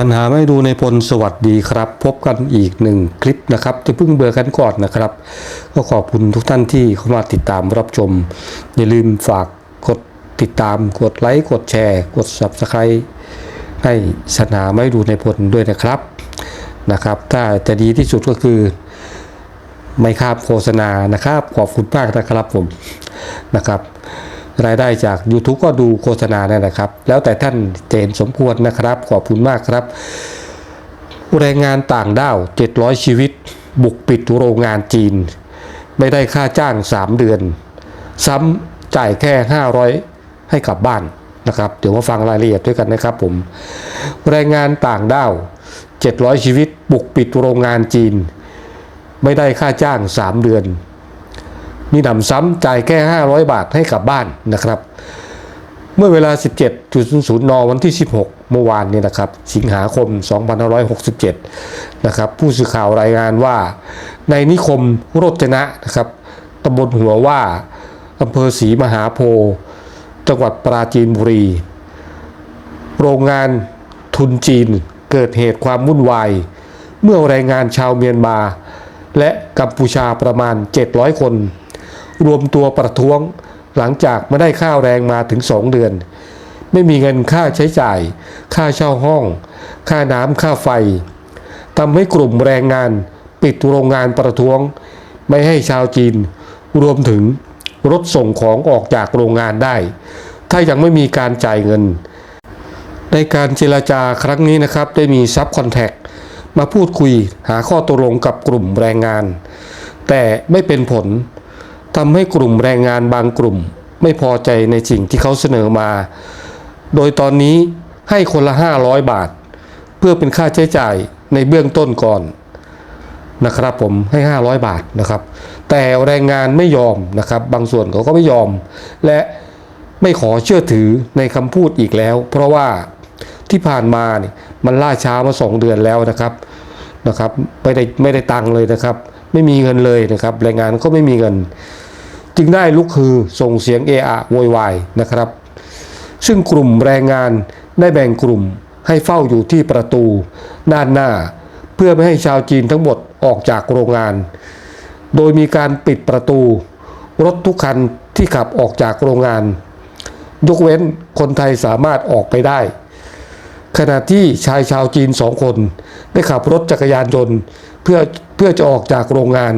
สรรหาไม่ดูในพลสวัสดีครับ พบกันอีกหนึ่งคลิปนะครับจะเพิ่งเบื่อกันก่อนนะครับ ก็ขอบคุณทุกท่านที่เข้ามาติดตามรับชม อย่าลืมฝากกดติดตามกดไลค์กดแชร์ กด subscribe ให้สรรหาไม่ดูในพลด้วยนะครับนะครับ ถ้าจะดีที่สุดก็คือ ไม่คาบโฆษณานะครับ ขอบคุณมากนะครับผมนะครับ รายได้จาก YouTube ก็ดูโฆษณาเนี่ยนะครับ แล้วแต่ท่านเจนสมควรนะครับ ขอบคุณมากครับ แรงงานต่างด้าว 700 ชีวิต บุกปิดโรงงานจีน ไม่ได้ค่าจ้าง 3 เดือน ซ้ำจ่ายแค่ 500 ให้กลับบ้านนะครับ เดี๋ยวมาฟังรายละเอียดด้วยกันนะครับผม แรงงานต่างด้าว 700 ชีวิต บุกปิดโรงงานจีน ไม่ได้ค่าจ้าง 3 เดือน มีหนำซ้ำจ่ายแค่ 500 บาทให้กลับบ้านนะครับ เมื่อเวลา 17.00 น วันที่ 16 เมื่อวานนี้นะครับ สิงหาคม 2567 นะครับ ผู้สื่อข่าวรายงานว่า ในนิคมโรจนะนะครับตำบลหัวว่าอำเภอศรีมหาโพธิ์จังหวัดปราจีนบุรี โรงงานทุนจีนเกิดเหตุความวุ่นวาย เมื่อแรงงานชาวเมียนมา และกัมพูชาประมาณ 700 คน รวมตัวประท้วง หลังจากไม่ได้ค่าแรงมาถึง2เดือน ไม่มีเงินค่าใช้จ่าย ค่าเช่าห้อง ค่าน้ำค่าไฟทำให้กลุ่มแรงงานปิดโรงงานประท้วง ไม่ให้ชาวจีน รวมถึงรถส่งของออกจากโรงงานได้ ถ้ายังไม่มีการจ่ายเงิน ในการเจรจาครั้งนี้นะครับ ได้มีซับคอนแทคมาพูดคุยหาข้อตกลงกับกลุ่มแรงงาน แต่ไม่เป็นผล ทำให้กลุ่มแรงงานบางกลุ่ม ไม่พอใจในสิ่งที่เขาเสนอมา โดยตอนนี้ให้คนละ 500 บาท เพื่อเป็นค่าใช้จ่ายในเบื้องต้นก่อนนะครับผมให้ 500 บาทนะครับ แต่แรงงานไม่ยอมนะครับ บางส่วนเขาก็ไม่ยอม และไม่ขอเชื่อถือในคำพูดอีกแล้ว เพราะว่าที่ผ่านมาเนี่ยมันล่าช้ามาสองเดือนแล้วนะครับนะครับ ไม่ได้ไม่ได้ตังค์เลยนะครับ ไม่มีเงินเลยนะครับ แรงงานก็ไม่มีเงิน จึงได้ลุกคือส่งเสียงเออะโวยวายนะครับ ซึ่งกลุ่มแรงงานได้แบ่งกลุ่มให้เฝ้าอยู่ที่ประตูด้านหน้า เพื่อไม่ให้ชาวจีนทั้งหมดออกจากโรงงาน โดยมีการปิดประตู รถทุกคันที่ขับออกจากโรงงาน ยกเว้นคนไทยสามารถออกไปได้ ขณะที่ชายชาวจีนสองคน ได้ขับรถจักรยานยนต์เพื่อเพื่อจะออกจากโรงงาน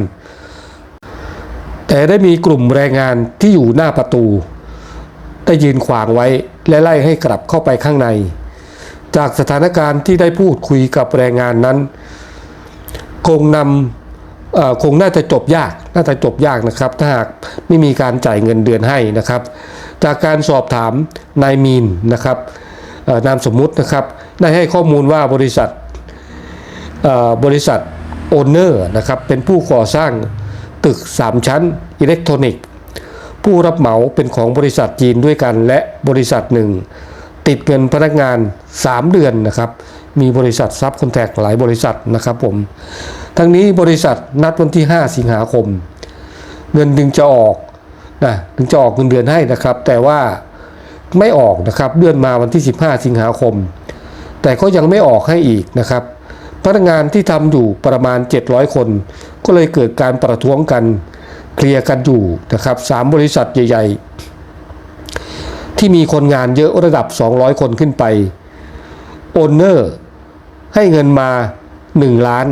แต่ได้มีกลุ่มแรงงานที่อยู่หน้าประตู ได้ยืนขวางไว้และไล่ให้กลับเข้าไปข้างใน จากสถานการณ์ที่ได้พูดคุยกับแรงงานนั้น คงนำเอ่อคงน่าจะจบยากน่าจะจบยากนะครับ ถ้าหากไม่มีการจ่ายเงินเดือนให้นะครับ จากการสอบถามนายมีนนะครับนามสมมุตินะครับ ได้ให้ข้อมูลว่าบริษัทบริษัทโอนเนอร์นะครับเป็นผู้ก่อสร้าง ตึก 3 ชั้นอิเล็กทรอนิกส์ ผู้รับเหมาเป็นของบริษัทจีนด้วยกันและบริษัทหนึ่ง ติดเงินพนักงาน 3 เดือนนะครับ มีบริษัทซับคอนแทคหลายบริษัทนะครับผม ทั้งนี้บริษัทนัดวันที่ 5 สิงหาคม เงินดึงจะออกนะถึงจะออกเงินเดือนให้นะครับ แต่ว่าไม่ออกนะครับเลื่อนมาวันที่ 15 สิงหาคม แต่ก็ยังไม่ออกให้อีกนะครับ พนักงานที่ทำอยู่ประมาณ 700 คน ก็เลยเกิดการประท้วงกัน เคลียร์กันอยู่นะครับสามบริษัทใหญ่ ๆ ที่มีคนงานเยอะระดับ 200 คนขึ้นไปโอนเนอร์ให้เงินมา 1 ล้าน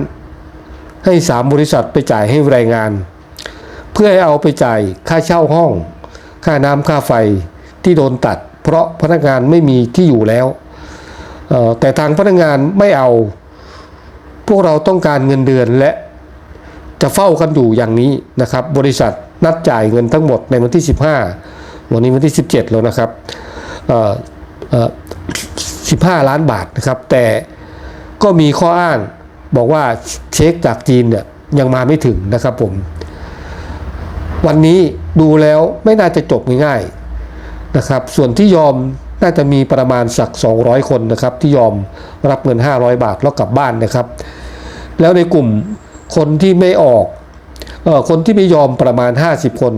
ให้ 3 บริษัทไปจ่ายให้แรงงาน เพื่อให้เอาไปจ่ายค่าเช่าห้อง ค่าน้ำค่าไฟที่โดนตัด เพราะพนักงานไม่มีที่อยู่แล้ว แต่ทางพนักงานไม่เอา พวกเราต้องการเงินเดือนและจะเฝ้ากันอยู่อย่างนี้นะครับ บริษัทนัดจ่ายเงินทั้งหมดในวันที่ 15 วันนี้วันที่ 17 แล้วนะครับเอ่อเอ่อ15 ล้านบาทนะครับ แต่ก็มีข้ออ้างบอกว่าเช็คจากจีนเนี่ยยังมาไม่ถึงนะครับผม วันนี้ดูแล้วไม่น่าจะจบง่ายๆนะครับ ส่วนที่ยอม น่าจะมีประมาณสัก 200 คนนะครับ ที่ยอมรับเงิน 500 บาทแล้วกลับบ้านนะครับ แล้วในกลุ่มคนที่ไม่ออกเออคนที่ไม่ยอมประมาณ 50 คน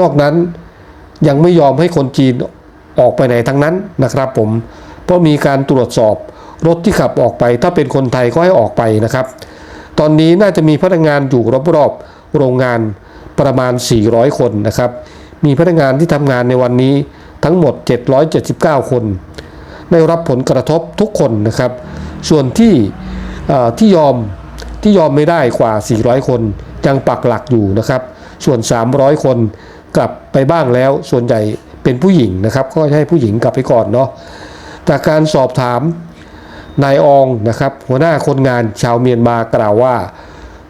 นอกนั้นยังไม่ยอมให้คนจีนออกไปไหนทั้งนั้นนะครับ ผมเพราะมีการตรวจสอบรถที่ขับออกไป ถ้าเป็นคนไทยก็ให้ออกไปนะครับ ตอนนี้น่าจะมีพนักงานอยู่รอบๆโรงงานประมาณ 400 คนนะครับ มีพนักงานที่ทำงานในวันนี้ ทั้งหมด 779 คน ได้รับผลกระทบทุกคนนะครับ ส่วนที่ที่ยอมที่ยอมไม่ได้กว่า 400 คน ยังปักหลักอยู่นะครับ ส่วน 300 คนกลับไปบ้างแล้ว ส่วนใหญ่เป็นผู้หญิงนะครับ ก็ให้ผู้หญิงกลับไปก่อนเนาะจากการสอบถามนายอองนะครับ หัวหน้าคนงานชาวเมียนมากล่าวว่า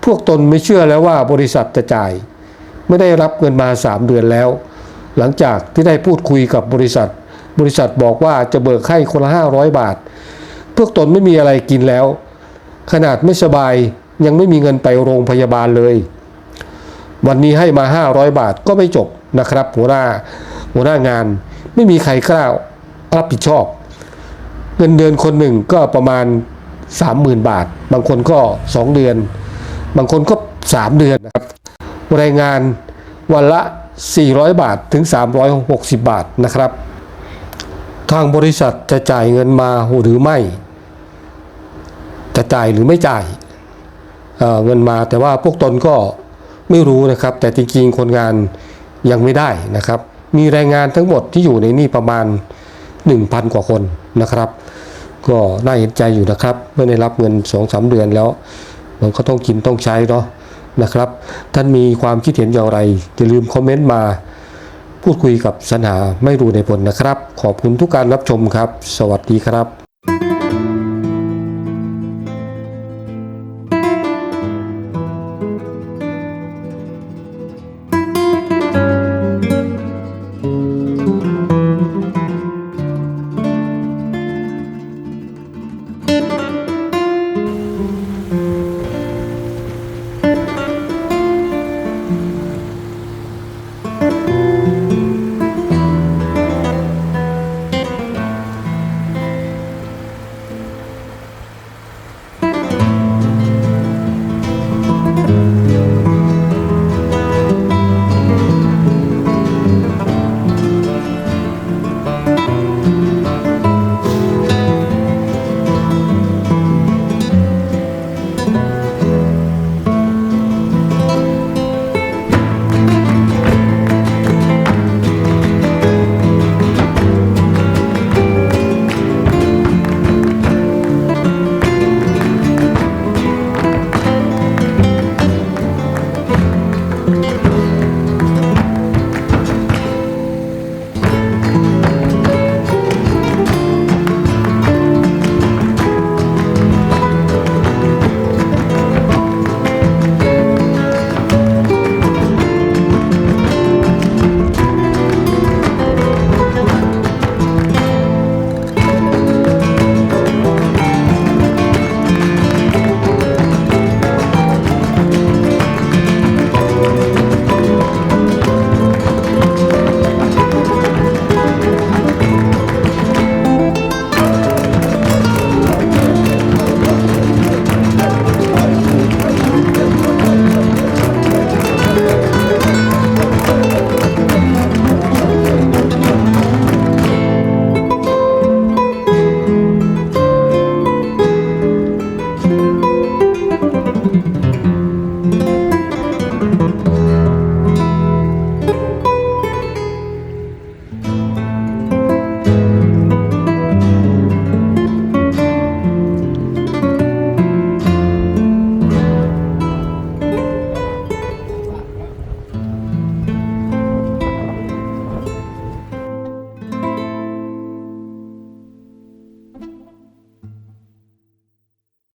พวกตนไม่เชื่อแล้วว่าบริษัทจะจ่าย ไม่ได้รับเงินมา 3 เดือนแล้ว หลังจากที่ได้พูดคุยกับบริษัท บริษัทบอกว่าจะเบิกให้คนละ 500 บาท พวกตนไม่มีอะไรกินแล้ว ขนาดไม่สบายยังไม่มีเงินไปโรงพยาบาลเลย วันนี้ให้มา 500 บาทก็ไม่จบนะครับ หัวหน้า หัวหน้างานไม่มีใครกล้ารับผิดชอบ เงินเดือนคนหนึ่งก็ประมาณ 30,000 บาท บางคนก็ 2 เดือน บางคนก็ 3 เดือนนะครับแรงงานวันละ 400 บาทถึง 360 บาทนะครับ ทางบริษัทจะจ่ายเงินมาหรือไม่ จะจ่ายหรือไม่จ่ายเเงินมาแต่ว่าพวกตนก็ไม่รู้นะครับ แต่จริงๆคนงานยังไม่ได้นะครับ มีแรงงานทั้งหมดที่อยู่ในนี่ประมาณ 1,000 กว่าคนนะครับ ก็น่าเห็นใจอยู่นะครับไม่ได้รับเงิน2อสเดือนแล้ว มันก็ต้องกินต้องใช้เนาะ นะครับ ท่านมีความคิดเห็นอย่างไร อย่าลืมคอมเมนต์มา พูดคุยกับสนหาไม่รู้ในผลนะครับ ขอบคุณทุกการรับชมครับ สวัสดีครับ